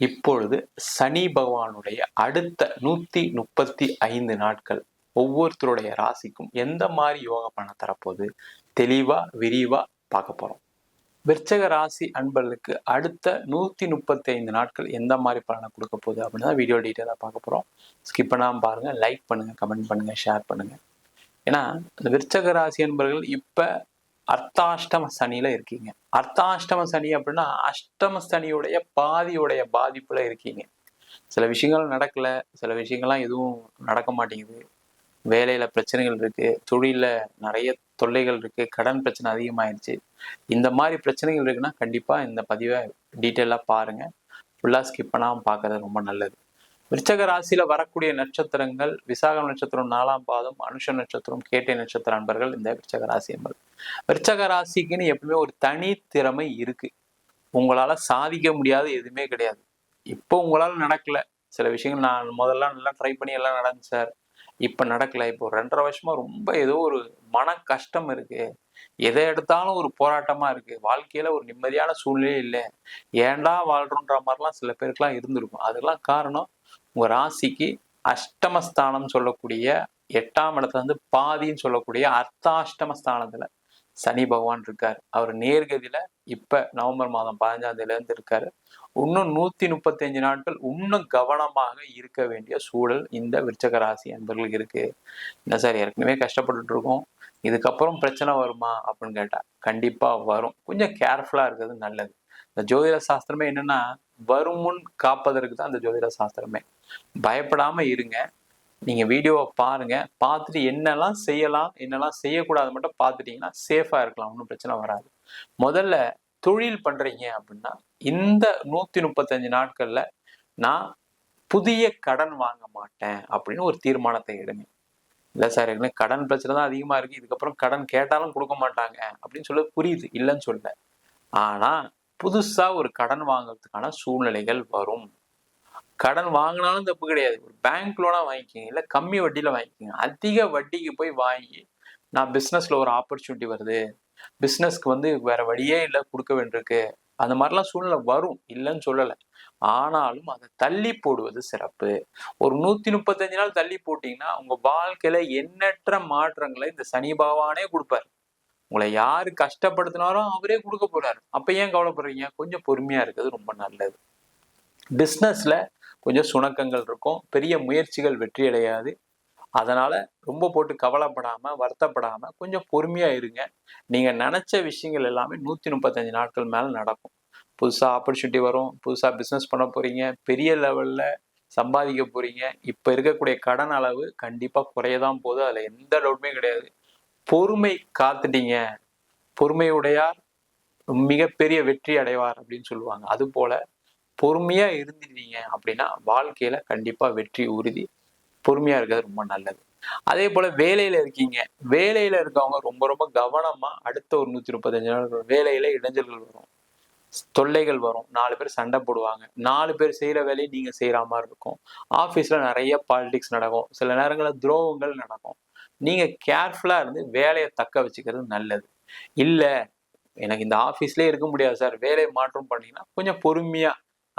இப்பொழுது சனி பகவானுடைய அடுத்த நூத்தி முப்பத்தி ஐந்து நாட்கள் ஒவ்வொருத்தருடைய ராசிக்கும் எந்த மாதிரி யோக பண்ண தரப்போகுது? தெளிவா விரிவா பார்க்க போறோம். விற்சக ராசி அன்பர்களுக்கு அடுத்த நூத்தி முப்பத்தி ஐந்து நாட்கள் எந்த மாதிரி பலனை கொடுக்க போகுது அப்படின்னு தான் வீடியோ டீட்டெயிலாக பார்க்க போறோம். ஸ்கிப் பண்ணாமல் பாருங்க லைக் பண்ணுங்க கமெண்ட் பண்ணுங்க ஷேர் பண்ணுங்க. ஏன்னா இந்த விற்சக ராசி அன்பர்கள் இப்போ அர்த்தாஷ்டம சனியில இருக்கீங்க. அர்த்தாஷ்டம சனி அப்படின்னா அஷ்டம சனியுடைய பாதியுடைய பாதிப்புல இருக்கீங்க. சில விஷயங்கள் நடக்கல. சில விஷயங்கள்லாம் எதுவும் நடக்க மாட்டேங்குது. வேலையில பிரச்சனைகள் இருக்கு. தொழில நிறைய தொல்லைகள் இருக்கு. கடன் பிரச்சனை அதிகமாயிருச்சு. இந்த மாதிரி பிரச்சனைகள் இருக்குன்னா கண்டிப்பா இந்த பதிவை டீட்டெயிலா பாருங்க. ஃபுல்லா ஸ்கிப் பண்ணாமல் பார்க்கறது ரொம்ப நல்லது. விருச்சக ராசியில வரக்கூடிய நட்சத்திரங்கள் விசாகம் நட்சத்திரம் நாலாம் பாதம் அனுஷ நட்சத்திரம் கேட்டை நட்சத்திர அன்பர்கள் இந்த விருச்சக ராசி என்பது. விருச்சக ராசிக்குன்னு எப்பவுமே ஒரு தனி திறமை இருக்கு. உங்களால சாதிக்க முடியாத எதுவுமே கிடையாது. இப்போ உங்களால நடக்கல. சில விஷயங்கள் நான் முதல்ல நல்லா ட்ரை பண்ணி எல்லாம் நடந்து சார். இப்ப நடக்கல. இப்போ ரெண்டரை வருஷமா ரொம்ப ஏதோ ஒரு மன கஷ்டம் இருக்கு. எதை எடுத்தாலும் ஒரு போராட்டமா இருக்கு. வாழ்க்கையில ஒரு நிம்மதியான சூழ்நிலையே இல்லை. ஏன்டா வாழ்றோன்ற மாதிரிலாம் சில பேருக்குலாம் இருந்திருக்கும். அதெல்லாம் காரணம் உங்க ராசிக்கு அஷ்டமஸ்தானம் சொல்லக்கூடிய எட்டாம் இடத்துல வந்து பாதின்னு சொல்லக்கூடிய அர்த்தாஷ்டம ஸ்தானத்துல சனி பகவான் இருக்காரு. அவர் நேர்கதியில இப்ப நவம்பர் மாதம் பதினஞ்சாம் தேதியில இருந்து இருக்காரு இன்னும் நூத்தி முப்பத்தி அஞ்சு நாட்கள் இன்னும் கவனமாக இருக்க வேண்டிய சூழல் இந்த விருச்சக ராசி அன்பர்களுக்கு இருக்கு. என்ன சார் ஏற்கனவே கஷ்டப்பட்டுட்டு இருக்கோம். இதுக்கப்புறம் பிரச்சனை வருமா அப்படின்னு கேட்டா கண்டிப்பா வரும். கொஞ்சம் கேர்ஃபுல்லா இருக்கிறது நல்லது. இந்த ஜோதிட சாஸ்திரமே என்னன்னா வரும் முன் காப்பதற்கு தான் அந்த ஜோதிட சாஸ்திரமே. பயப்படாம இருங்க. நீங்க வீடியோவை பாருங்க. பார்த்துட்டு என்னெல்லாம் செய்யலாம் என்னெல்லாம் செய்யக்கூடாது மட்டும் பார்த்துட்டிங்கன்னா சேஃபாக இருக்கலாம். ஒன்றும் பிரச்சனை வராது. முதல்ல தொழில் பண்றீங்க அப்படின்னா இந்த நூத்தி முப்பத்தஞ்சு நாட்கள்ல நான் புதிய கடன் வாங்க மாட்டேன் அப்படின்னு ஒரு தீர்மானத்தை எடுங்க. இல்லை சார் எனக்கு கடன் பிரச்சனை தான் அதிகமா இருக்கு. இதுக்கப்புறம் கடன் கேட்டாலும் கொடுக்க மாட்டாங்க அப்படின்னு சொல்ல புரியுது. இல்லைன்னு சொல்ல ஆனா புதுசா ஒரு கடன் வாங்குறதுக்கான சூழ்நிலைகள் வரும். கடன் வாங்கினாலும் தப்பு கிடையாது. ஒரு பேங்க் லோனா வாங்கிக்கோங்க இல்லை கம்மி வட்டியில வாங்கிக்கோங்க. அதிக வட்டிக்கு போய் வாங்கி நான் பிஸ்னஸ்ல ஒரு ஆப்பர்ச்சுனிட்டி வருது. பிஸ்னஸ்க்கு வந்து வேற வழியே இல்லை கொடுக்க வேண்டியிருக்கு. அந்த மாதிரிலாம் சூழ்நிலை வரும். இல்லைன்னு சொல்லலை. ஆனாலும் அதை தள்ளி போடுவது சிறப்பு. ஒரு நூத்தி முப்பத்தஞ்சு நாள் தள்ளி போட்டீங்கன்னா உங்க வாழ்க்கையில எண்ணற்ற மாற்றங்களை இந்த சனி பகவானே கொடுப்பாரு. உங்களை யாரு கஷ்டப்படுத்தினாரோ அவரே கொடுக்க போறாரு. அப்ப ஏன் கவலைப்படுறீங்க? கொஞ்சம் பொறுமையா இருக்கிறது ரொம்ப நல்லது. பிஸ்னஸ்ல கொஞ்சம் சுணக்கங்கள் இருக்கும். பெரிய முயற்சிகள் வெற்றி அடையாது அதனால் ரொம்ப போட்டு கவலைப்படாமல் வருத்தப்படாமல் கொஞ்சம் பொறுமையாக இருங்க. நீங்கள் நினச்ச விஷயங்கள் எல்லாமே நூற்றி முப்பத்தஞ்சு நாட்கள் மேலே நடக்கும். புதுசாக ஆப்பர்ச்சுனிட்டி வரும். புதுசாக பிஸ்னஸ் பண்ண போகிறீங்க பெரிய லெவலில் சம்பாதிக்க போகிறீங்க இப்போ இருக்கக்கூடிய கடன் அளவு கண்டிப்பாக குறைய தான் போகுது அதில் எந்த டவுட்டுமே கிடையாது. பொறுமை காத்துட்டீங்க. பொறுமையுடையார் மிகப்பெரிய வெற்றி அடைவார் அப்படின்னு சொல்லுவாங்க. அது போல் பொறுமையா இருந்துட்டீங்க அப்படின்னா வாழ்க்கையில கண்டிப்பா வெற்றி உறுதி பொறுமையா இருக்கிறது ரொம்ப நல்லது. அதே போல வேலையில இருக்கீங்க. வேலையில இருக்கவங்க ரொம்ப ரொம்ப கவனமா அடுத்த ஒரு நூத்தி முப்பத்தஞ்சு நாள் வேலையில இடைஞ்சல்கள் வரும். தொல்லைகள் வரும். நாலு பேர் சண்டை போடுவாங்க. நாலு பேர் செய்யற வேலையை நீங்க செய்யற மாதிரி இருக்கும். ஆபீஸ்ல நிறைய பாலிடிக்ஸ் நடக்கும். சில நேரங்களில் துரோகங்கள் நடக்கும். நீங்க கேர்ஃபுல்லா இருந்து வேலையை தக்க வச்சுக்கிறது நல்லது. இல்ல எனக்கு இந்த ஆஃபீஸ்லேயே இருக்க முடியாது சார். வேலையை மாற்றம் பண்ணீங்கன்னா கொஞ்சம் பொறுமையா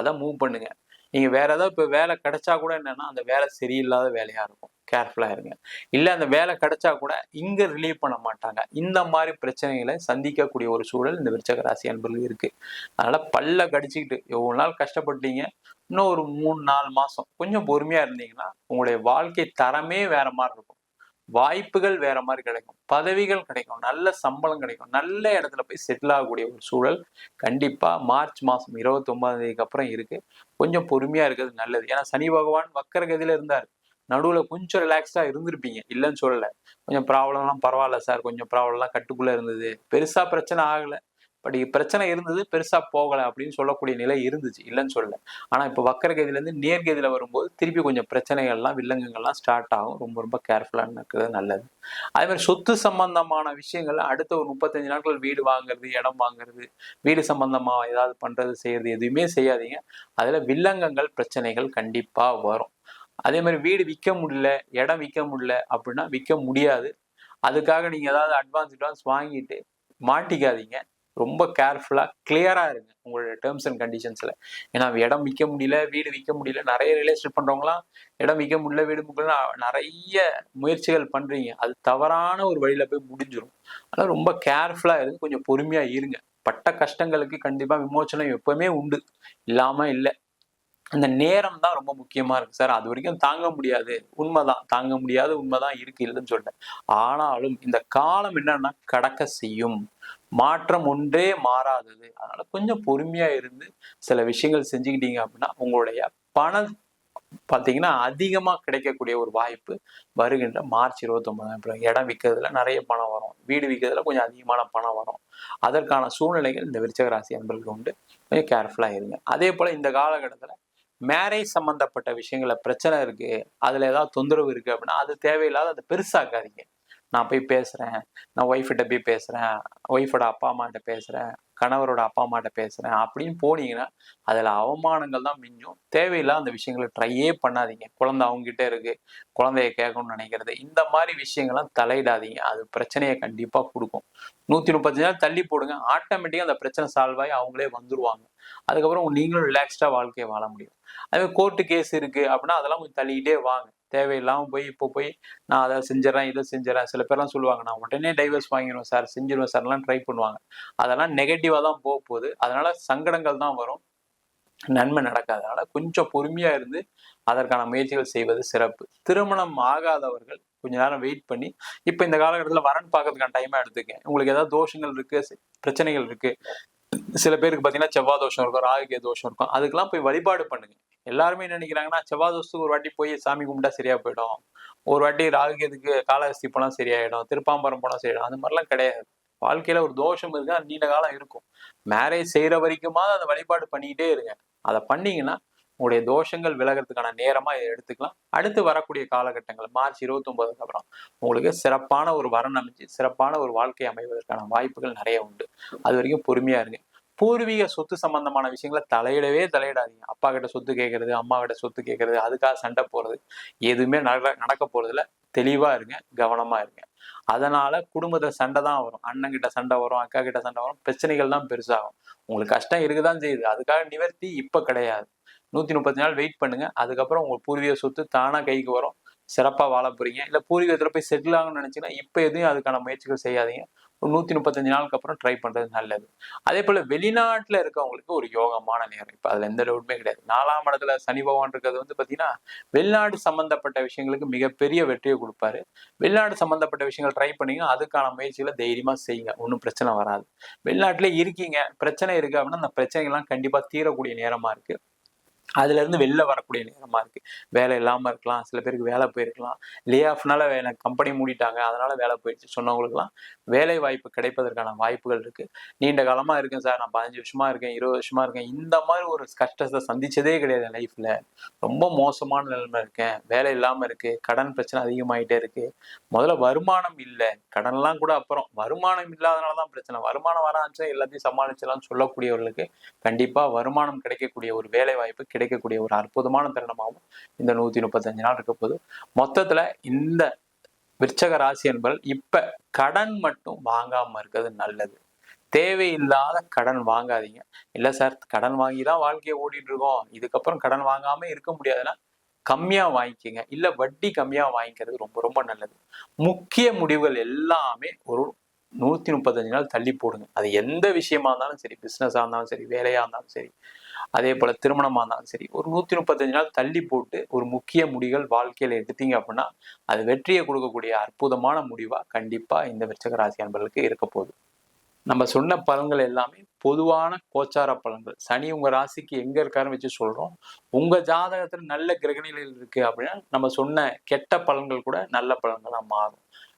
அதை மூவ் பண்ணுங்க. நீங்க வேற ஏதாவது இப்போ வேலை கிடைச்சா கூட என்னன்னா அந்த வேலை சரியில்லாத வேலையா இருக்கும். கேர்ஃபுல்லாக இருங்க. இல்லை அந்த வேலை கிடைச்சா கூட இங்கே ரிலீவ் பண்ண மாட்டாங்க. இந்த மாதிரி பிரச்சனைகளை சந்திக்கக்கூடிய ஒரு சூழல் இந்த விருச்சக ராசி அன்பர்கள் இருக்குது அதனால் பல்ல கடிச்சுக்கிட்டு எவ்வளோ நாள் கஷ்டப்பட்டீங்க? இன்னும் ஒரு மூணு நாலு மாதம் கொஞ்சம் பொறுமையாக இருந்தீங்கன்னா உங்களுடைய வாழ்க்கை தரமே வேற மாதிரி இருக்கும். வாய்ப்புகள் வேற மாதிரி கிடைக்கும். பதவிகள் கிடைக்கும். நல்ல சம்பளம் கிடைக்கும். நல்ல இடத்துல போய் செட்டில் ஆகக்கூடிய ஒரு சூழல் கண்டிப்பா மார்ச் மாசம் இருபத்தி ஒன்பதாம் தேதிக்கு அப்புறம் இருக்கு. கொஞ்சம் பொறுமையா இருக்கிறது நல்லது. ஏன்னா சனி பகவான் வக்கரகதியில இருந்தார். நடுவில் கொஞ்சம் ரிலாக்ஸாக இருந்திருப்பீங்க. இல்லைன்னு சொல்லலை. கொஞ்சம் ப்ராப்ளம்லாம் பரவாயில்ல சார் கொஞ்சம் ப்ராப்ளம்லாம் கட்டுக்குள்ளே இருந்தது. பெருசாக பிரச்சனை ஆகலை. பட் பிரச்சனை இருந்தது பெருசா போகல அப்படின்னு சொல்லக்கூடிய நிலை இருந்துச்சு. இல்லைன்னு சொல்லல. ஆனா இப்போ வக்கரகதியில இருந்து நேர்கதியில வரும்போது திருப்பி கொஞ்சம் பிரச்சனைகள்லாம் வில்லங்கங்கள்லாம் ஸ்டார்ட் ஆகும். ரொம்ப ரொம்ப கேர்ஃபுல்லா இருக்கிறது நல்லது. அதே மாதிரி சொத்து சம்பந்தமான விஷயங்கள் அடுத்த ஒரு முப்பத்தஞ்சு நாட்கள் வீடு வாங்குறது இடம் வாங்குறது வீடு சம்பந்தமா ஏதாவது பண்றது செய்யறது எதுவுமே செய்யாதீங்க. அதுல வில்லங்கங்கள் பிரச்சனைகள் கண்டிப்பா வரும். அதே மாதிரி வீடு விற்க முடியல இடம் விற்க முடியல அப்படின்னா விற்க முடியாது. அதுக்காக நீங்க ஏதாவது அட்வான்ஸ் அட்வான்ஸ் வாங்கிட்டு மாட்டிக்காதீங்க. ரொம்ப கேர்ஃபுல்லா கிளியரா இருங்க உங்களோட டேர்ம்ஸ் அண்ட் கண்டிஷன்ஸ்ல ஏன்னா இடம் விற்க முடியல வீடு விற்க முடியல நிறைய ரிலேஷன் பண்றவங்களாம் இடம் விற்க முடியல வீடு முடியல நிறைய முயற்சிகள் பண்றீங்க. அது தவறான ஒரு வழியில போய் முடிஞ்சிடும் அதனால் ரொம்ப கேர்ஃபுல்லா இருந்து கொஞ்சம் பொறுமையா இருங்க. பட்ட கஷ்டங்களுக்கு கண்டிப்பா விமோச்சனம் எப்பவுமே உண்டு. இல்லாம இல்லை. அந்த நேரம் தான் ரொம்ப முக்கியமா இருக்கு. சார் அது வரைக்கும் தாங்க முடியாது. உண்மைதான். தாங்க முடியாத உண்மைதான் இருக்கு இல்லைன்னு சொல்லிட்டேன். ஆனாலும் இந்த காலம் என்னன்னா கடக்க செய்யும். மாற்றம் ஒன்றே மாறாதது. அதனால கொஞ்சம் பொறுமையா இருந்து சில விஷயங்கள் செஞ்சுக்கிட்டீங்க அப்படின்னா உங்களுடைய பண பார்த்தீங்கன்னா அதிகமா கிடைக்கக்கூடிய ஒரு வாய்ப்பு வருகின்ற மார்ச் இருபத்தி ஒன்பதாம் இடம் விற்கிறதுல நிறைய பணம் வரும். வீடு விற்கிறதுல கொஞ்சம் அதிகமான பணம் வரும். அதற்கான சூழ்நிலைகள் இந்த விருச்சக ராசி அன்பர்களுக்கு உண்டு. கொஞ்சம் கேர்ஃபுல்லா இருங்க. அதே போல இந்த காலகட்டத்துல மேரேஜ் சம்மந்தப்பட்ட விஷயங்கள பிரச்சனை இருக்கு. அதுல ஏதாவது தொந்தரவு இருக்கு அப்படின்னா அது தேவையில்லாத அதை பெருசாக்காதீங்க. நான் போய் பேசுறேன். நான் ஒய்ஃபிட்ட போய் பேசுறேன். ஒய்ஃபோட அப்பா அம்மாட்ட பேசுறேன். கணவரோட அப்பா அம்மாட்ட பேசுறேன். அப்படின்னு போனீங்கன்னா அதுல அவமானங்கள் தான் மிஞ்சும். தேவையில்லாத அந்த விஷயங்களை ட்ரையே பண்ணாதீங்க. குழந்தை அவங்க கிட்ட இருக்கு. குழந்தைய கேட்கணும்னு நினைக்கிறது. இந்த மாதிரி விஷயங்கள்லாம் தலையிடாதீங்க. அது பிரச்சனையை கண்டிப்பா கொடுக்கும். நூத்தி முப்பத்தஞ்சு நாள் தள்ளி போடுங்க. ஆட்டோமேட்டிக்கா அந்த பிரச்சனை சால்வ் ஆகி அவங்களே வந்துருவாங்க. அதுக்கப்புறம் நீங்களும் ரிலாக்ஸ்டா வாழ்க்கையை வாழ முடியும். அதே கோர்ட்டு கேஸ் இருக்கு அப்படின்னா அதெல்லாம் கொஞ்சம் தள்ளிக்கிட்டே வாங்க. தேவையில்லாமல் போய் இப்போ போய் நான் அதை செஞ்சிடறேன் இதை செஞ்சிடறேன். சில பேர்லாம் சொல்லுவாங்க நான் உடனே டைவர்ஸ் வாங்கிடுவேன் சார் செஞ்சிருவேன் சார்லாம் ட்ரை பண்ணுவாங்க. அதெல்லாம் நெகட்டிவாக தான் போக போகுது. அதனால சங்கடங்கள் தான் வரும். நன்மை நடக்காதனால கொஞ்சம் பொறுமையாக இருந்து அதற்கான முயற்சிகள் செய்வது சிறப்பு. திருமணம் ஆகாதவர்கள் கொஞ்ச நேரம் வெயிட் பண்ணி இப்போ இந்த காலகட்டத்தில் வரன் பார்க்கறதுக்கான டைமாக எடுத்துக்கேன் உங்களுக்கு ஏதாவது தோஷங்கள் இருக்குது பிரச்சனைகள் இருக்குது சில பேருக்கு பார்த்தீங்கன்னா செவ்வாய் தோஷம் இருக்கும் ராகுகே தோஷம் இருக்கும். அதுக்கெல்லாம் போய் வழிபாடு பண்ணுங்க. எல்லாருமே என்ன நினைக்கிறாங்கன்னா செவ்வாய் ஒரு வாட்டி போய் சாமி கும்பிட்டா சரியா போயிடும். ஒரு வாட்டி ராகுகேதுக்கு காலஹஸ்தி போனால் சரியாயிடும். திருப்பாம்பரம் போனால் சரியாயிடும். அந்த மாதிரிலாம் கிடையாது. வாழ்க்கையில ஒரு தோஷம் இருக்கு அது நீண்ட காலம் இருக்கும். மேரேஜ் செய்யற வரைக்குமாவது அதை வழிபாடு பண்ணிக்கிட்டே இருங்க. அதை பண்ணீங்கன்னா உங்களுடைய தோஷங்கள் விலகிறதுக்கான நேரமா இதை எடுத்துக்கலாம். அடுத்து வரக்கூடிய காலகட்டங்கள் மார்ச் இருபத்தி ஒன்பதுக்கு அப்புறம் உங்களுக்கு சிறப்பான ஒரு வரன் அமைச்சு சிறப்பான ஒரு வாழ்க்கை அமைவதற்கான வாய்ப்புகள் நிறைய உண்டு. அது வரைக்கும் பொறுமையா இருங்க. பூர்வீக சொத்து சம்பந்தமான விஷயங்களை தலையிடவே தலையிடாதீங்க. அப்பா கிட்ட சொத்து கேட்கறது அம்மா கிட்ட சொத்து கேட்கறது அதுக்காக சண்டை போறது எதுவுமே நட நடக்க போறதுல தெளிவா இருங்க கவனமா இருங்க. அதனால குடும்பத்துல சண்டை தான் வரும். அண்ணன் கிட்ட சண்டை வரும் அக்கா கிட்ட சண்டை வரும் பிரச்சனைகள் தான் பெருசாகும். உங்களுக்கு கஷ்டம் இருக்குதான் செய்யுது. அதுக்காக நிவர்த்தி இப்ப கிடையாது. நூத்தி முப்பத்தி நாள் வெயிட் பண்ணுங்க. அதுக்கப்புறம் உங்க பூர்வீக சொத்து தானா கைக்கு வரும். சிறப்பா வாழ போறீங்க. இல்ல பூர்வீகத்துல போய் செட்டில் ஆகணும்னு நினைச்சீங்கன்னா இப்ப எதுவும் அதுக்கான முயற்சிகள் செய்யாதீங்க. ஒரு நூத்தி முப்பத்தஞ்சு நாளுக்கு அப்புறம் ட்ரை பண்றது நல்லது. அதே போல வெளிநாட்டுல இருக்கவங்களுக்கு ஒரு யோகமான நேரம். இப்ப அதுல எந்த டவுட்டுமே கிடையாது. நாலாம் இடத்துல சனி பகவான் இருக்கிறது வந்து பாத்தீங்கன்னா வெளிநாடு சம்பந்தப்பட்ட விஷயங்களுக்கு மிகப்பெரிய வெற்றியை கொடுப்பாரு. வெளிநாடு சம்பந்தப்பட்ட விஷயங்கள் ட்ரை பண்ணீங்க அதுக்கான முயற்சிகளை தைரியமா செய்யுங்க. ஒன்றும் பிரச்சனை வராது. வெளிநாட்டுல இருக்கீங்க. பிரச்சனை இருக்குது அப்படின்னா அந்த பிரச்சனைகள்லாம் கண்டிப்பா தீரக்கூடிய நேரமா இருக்கு. அதுல இருந்து வெளில வரக்கூடிய நேரமா இருக்கு. வேலை இல்லாம இருக்கலாம் சில பேருக்கு வேலை போயிருக்கலாம். லே ஆஃப்னால எனக்கு கம்பெனி மூடிட்டாங்க அதனால வேலை போயிடுச்சு சொன்னவங்களுக்குலாம் வேலை வாய்ப்பு கிடைப்பதற்கான வாய்ப்புகள் இருக்கு. நீண்ட காலமா இருக்கேன் சார் நான் பதினஞ்சு வருஷமா இருக்கேன் இருபது வருஷமா இருக்கேன். இந்த மாதிரி ஒரு கஷ்டத்தை சந்திச்சதே கிடையாது லைஃப்ல ரொம்ப மோசமான நிலைமை இருக்கேன். வேலை இல்லாம இருக்கு கடன் பிரச்சனை அதிகமாயிட்டே இருக்கு. முதல்ல வருமானம் இல்லை. கடன்லாம் கூட அப்புறம். வருமானம் இல்லாதனாலதான் பிரச்சனை. வருமானம் வர ஆரம்பிச்சா எல்லாத்தையும் சமாளிச்சலாம்னு சொல்லக்கூடியவர்களுக்கு கண்டிப்பா வருமானம் கிடைக்கக்கூடிய ஒரு வேலை வாய்ப்பு கிடைக்கக்கூடிய ஒரு அற்புதமான தருணமாகவும் இந்த நூத்தி முப்பத்தஞ்சு நாள் இருக்க போது மொத்தத்துல இந்த விற்சக ராசி என்பவர்கள் இப்ப கடன் மட்டும் வாங்காம இருக்கிறது நல்லது. தேவையில்லாத கடன் வாங்காதீங்க. இல்ல சார் கடன் வாங்கி தான் வாழ்க்கையை ஓடிட்டு இருக்கோம். இதுக்கப்புறம் கடன் வாங்காம இருக்க முடியாதுன்னா கம்மியா வாங்கிக்கோங்க. இல்ல வட்டி கம்மியா வாங்கிக்கிறது ரொம்ப ரொம்ப நல்லது. முக்கிய முடிவுகள் எல்லாமே ஒரு நூத்தி முப்பத்தஞ்சு நாள் தள்ளி போடுங்க. அது எந்த விஷயமா இருந்தாலும் சரி பிசினஸா இருந்தாலும் சரி வேலையா இருந்தாலும் சரி அதே போல திருமணமா இருந்தாலும் சரி ஒரு நூத்தி முப்பத்தஞ்சு நாள் தள்ளி போட்டு ஒரு முக்கிய முடிகள் வாழ்க்கையில எடுத்தீங்க அப்படின்னா அது வெற்றியை கொடுக்கக்கூடிய அற்புதமான முடிவா கண்டிப்பா இந்த விருச்சக ராசி அன்பர்களுக்கு இருக்க போகுது. நம்ம சொன்ன பலன்கள் எல்லாமே பொதுவான கோச்சார பலன்கள். சனி உங்க ராசிக்கு எங்க இருக்காருன்னு வச்சு சொல்றோம். உங்க ஜாதகத்துல நல்ல கிரகணிகள் இருக்கு அப்படின்னா நம்ம சொன்ன கெட்ட பலன்கள் கூட நல்ல பலன்களா மாறும்.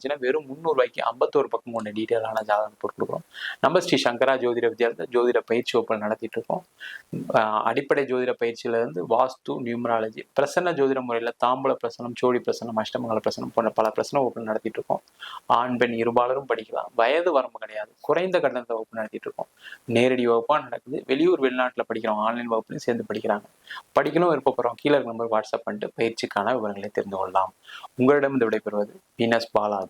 இருந்துச்சுன்னா வெறும் முந்நூறுவாய்க்கு ஐம்பத்தோரு பக்கம் கொண்ட டீட்டெயிலான ஜாதகம் போட்டுருக்கோம் கொடுக்குறோம் நம்ம ஸ்ரீ சங்கரா ஜோதிட வித்யாலயத்தில் ஜோதிட பயிற்சி வகுப்பில் நடத்திட்டு இருக்கோம். அடிப்படை ஜோதிட பயிற்சியில இருந்து வாஸ்து நியூமராலஜி பிரசன்ன ஜோதிட முறையில் தாம்பூல பிரசனம் சோழி பிரசனம் அஷ்டமங்கல பிரசனம் போன்ற பல பிரசன வகுப்புகள் நடத்திட்டு இருக்கோம். ஆண் பெண் இருபாலரும் படிக்கலாம். வயது வரம்பு கிடையாது. குறைந்த கட்டணத்தை வகுப்பு நடத்திட்டு இருக்கோம். நேரடி வகுப்பாக நடக்குது. வெளியூர் வெளிநாட்டில் படிக்கிறோம் ஆன்லைன் வகுப்புலையும் சேர்ந்து படிக்கிறாங்க. படிக்கணும் விருப்பப்படுறோம் கீழே நம்பர் வாட்ஸ்அப் பண்ணிட்டு பயிற்சிக்கான விவரங்களை தெரிந்து கொள்ளலாம். உங்களிடம் இந்த விடைபெறுவது வீனஸ் பாலாஜி.